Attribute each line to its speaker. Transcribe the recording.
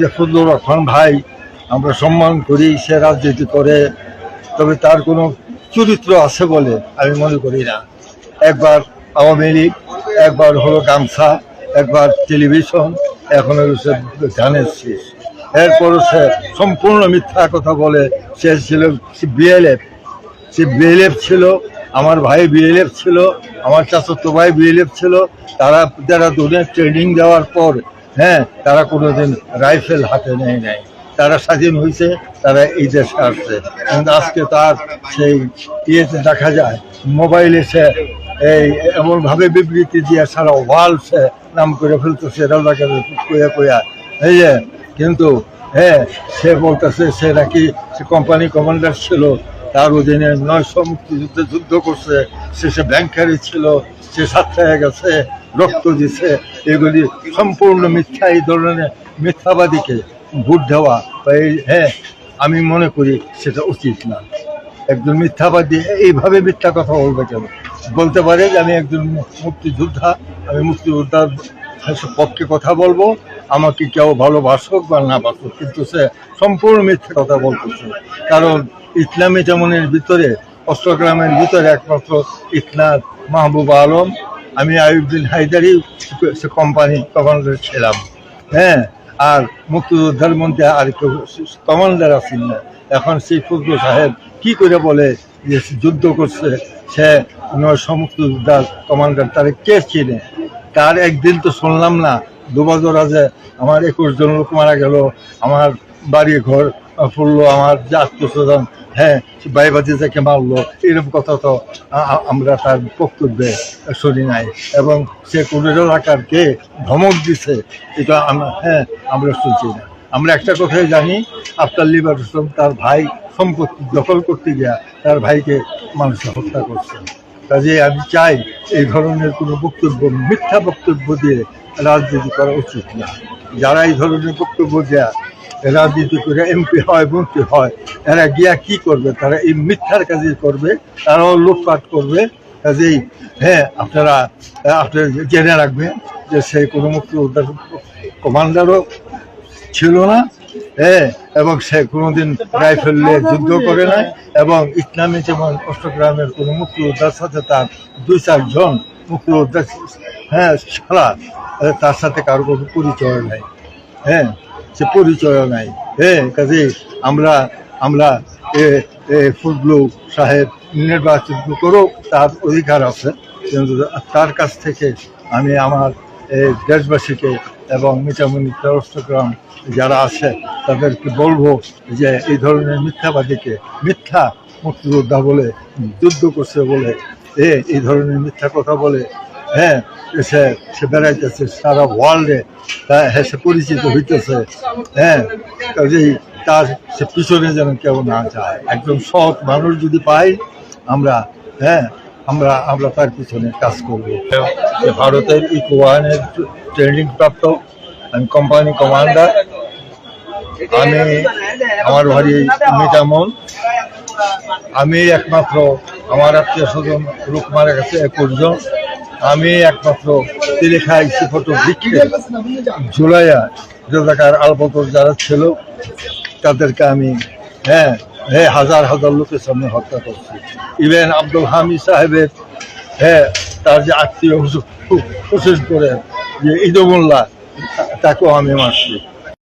Speaker 1: যে ফজলুর রহমান ভাই, আমরা সম্মান করি, সে রাজনীতি করে, তবে তার কোনো চরিত্র আছে বলে আমি মনে করি না। একবার আওয়ামী লীগ, একবার হলো গামছা, একবার টেলিভিশন, এখন হচ্ছে ধানের শীষ। এরপর সে সম্পূর্ণ মিথ্যা কথা বলে, সে ছিল বিএলএফ। সে বিএলএফ ছিল, আমার ভাই বিএলএফ ছিল, আমার চাচতো ভাই বিএলএফ ছিল, তারা যারা দুদিন ট্রেনিং দেওয়ার পর হ্যাঁ তারা কোনোদিন রাইফেল হাতে নেয় নাই। তারা স্বাধীন হয়েছে তারা এই দেশে আসছে। আজকে তার সেই ইয়েতে দেখা যায়, মোবাইলে সে এই এমনভাবে বিবৃতি দিয়ে সারা ওয়ার্ল্ড নাম করে ফেলতেছে রাজাকে কইয়া কইয়া। এই যে, কিন্তু হ্যাঁ সে বলতেছে সে নাকি সে কোম্পানি কমান্ডার ছিল, তার অধীনে নয়শো মুক্তিযুদ্ধে যুদ্ধ করছে, সে সে ব্যাংকারি ছিল, সে সাতটায় গেছে রক্ত দিছে, এগুলি সম্পূর্ণ মিথ্যা, এই ধরনের মিথ্যাবাদীকে ভোট দেওয়া বা এই হ্যাঁ আমি মনে করি সেটা উচিত না। একজন মিথ্যাবাদী এইভাবে মিথ্যা কথা বলবে কেন? বলতে পারে যে আমি একজন মুক্তিযোদ্ধা, আমি মুক্তিযোদ্ধার পক্ষে কথা বলব, আমাকে কেউ ভালোবাসুক বা না বাসুক কিন্তু সে সম্পূর্ণ মিথ্যা কথা বলতেছে। কারণ ইসলামী যেমনের ভিতরে, অষ্টগ্রামের ভিতরে একমাত্র ইসলাম মাহবুব আলম আমি আইউদ্দিন হায়দারি কোম্পানি কমান্ডার ছিলাম। হ্যাঁ আর মুক্তিযোদ্ধার মধ্যে আর কেউ কমান্ডার আছেন না। এখন সেই ফজলু সাহেব কি করে বলে যে যুদ্ধ করছে? সে নয়শো মুক্তিযোদ্ধার কমান্ডার তার কে চিনে? তার একদিন তো শুনলাম না দুবছর যে আমার একুশ জন লোক মারা গেল, আমার বাড়ি ঘর পড়ল আমার যে আত্মস্বজন হ্যাঁ বাইবাজি যাকে মারলো, এরকম কথা তো আমরা তার বক্তব্যে শুনি নাই। এবং সে কোন এলাকারকে ধমক দিছে, এটা আমরা হ্যাঁ আমরা শুনছি না। আমরা একটা কথাই জানি, আফতার লিবারেশন তার ভাই সম্পত্তি দখল করতে গিয়া তার ভাইকে মানুষ হত্যা করছে। কাজে আমি চাই এই ধরনের কোনো বক্তব্য, মিথ্যা বক্তব্য দিয়ে রাজনীতি করা উচিত না। যারা এই ধরনের বক্তব্য দেয়া, রাজনীতি করে এমপি হয়, মন্ত্রী হয়, এরা গিয়া কি করবে? তারা এই মিথ্যার কাজে করবে, তারাও লুটপাট করবে। কাজেই হ্যাঁ আপনারা আপনারা জেনে রাখবেন যে সেই কোনো মুক্তিযোদ্ধার কমান্ডারও ছিল না হ্যাঁ এবং সে কোনোদিন রাইফেল নিয়ে যুদ্ধ করে নাই এবং ইসলামী যেমন অষ্টগ্রামের কোনো মুক্তিযোদ্ধার সাথে তার দুই চারজন মুক্তিযোদ্ধা হ্যাঁ ছাড়া তার সাথে কারও কোনো পরিচয় নাই। হ্যাঁ সে পরিচয় নাই। হ্যাঁ কাজে আমরা আমরা ফজলু সাহেব নির্বাচন করুক তার অধিকার আছে। কিন্তু তার কাছ থেকে আমি আমার দেশবাসীকে এবং মিঠামণি চট্টগ্রাম যারা আছে তাদেরকে বলব যে এই ধরনের মিথ্যাবাদীকে মিথ্যা মুক্তিযোদ্ধা বলে, যুদ্ধ করছে বলে, এ এই ধরনের মিথ্যা কথা বলে। হ্যাঁ সে সে বেড়াইতেছে সারা ওয়ার্ল্ডে হ্যাঁ সে পরিচিত হইতেছে। হ্যাঁ কাজেই তার সে পিছনে যেন কেউ না যায়। একজন সৎ মানুষ যদি পাই, আমরা হ্যাঁ আমরা আমরা তার পিছনে কাজ করব। ভারতের ইকোয়ানের ট্রেনিং প্রাপ্ত আমি কোম্পানি কমান্ডার আমি, আমার বাড়ি মিটামন আমি একমাত্র আমার আত্মীয় স্বজন লোক মারা গেছে একুশ জন। আমি একমাত্র তেলেখাই ফটো বিক্রি জুলাইয়া রাজাকার আলবতর যারা ছিল, তাদেরকে আমি হ্যাঁ হ্যাঁ হাজার হাজার লোকের সামনে হত্যা করছি। ইভেন আব্দুল হামি সাহেবের হ্যাঁ তার যে আত্মীয় হোসেন করে যে ঈদমুল্লাহ তাকেও আমি মারছি।